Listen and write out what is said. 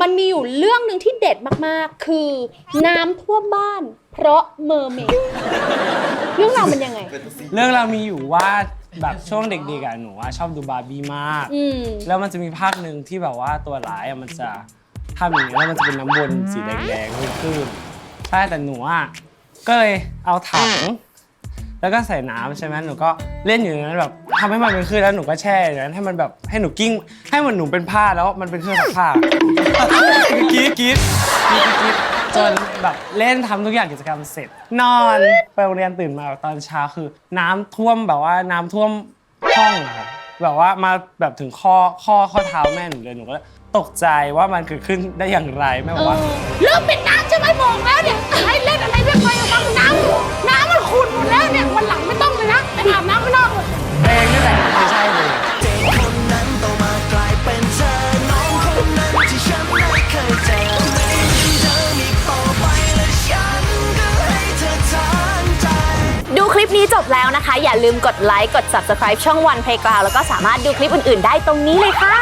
มันมีอยู่เรื่องหนึ่งที่เด็ดมากๆ คือน้ำท่วมบ้าน เพราะเมอร์เมดเรื่องราวมันยังไง เรื่องเรามีอยู่ว่าแบบช่วงเด็กๆอะหนูว่าชอบดูบาร์บี้มาก อืม แล้วมันจะมีภาคหนึ่งที่แบบว่าตัวร้ายอะมันจะทำอย่างนี้ยแล้วมันจะเป็นน้ำวนสีแดงๆขึ้นๆใช่แต่หนูอะก็เลยเอาถัง แล้วก็ใส่น้ำใช่ไหมหนูก็เล่นอยู่ในนั้นแบบ ทำให้มันเป็นคลื่นแล้วหนูก็แช่อย่างนั้นให้มันแบบให้หนูกิ้ง ให้มันหนูเป็นผ้าแล้วมันเป็นเครื่องซักผ้ากรี๊ดกรี๊ดกรี๊ดกรี๊ดจนแบบเล่นทำทุกอย่างกิจกรรมเสร็จ นอนไปโรงเรียนตื่นมาตอนเช้าคือ น้ำท่วมแบบว่าน้ำท่วมห้องอะครับแบบว่ามาแบบถึงข้อข้อข้อเท้าแม่หนูเลยหนูก็ตกใจว่ามันเกิดขึ้นได้อย่างไรแม่บอกว่า เริ่มเป็นน้ำใช่ไหมบอกแล้วเนี่ยให้เล่นอะไร ดูคลิปนี้จบแล้วนะคะ อย่าลืมกดไลค์ กด subscribe ช่องวันเพลงกลาวแล้วก็สามารถดูคลิปอื่น ๆ ได้ตรงนี้เลยค่ะ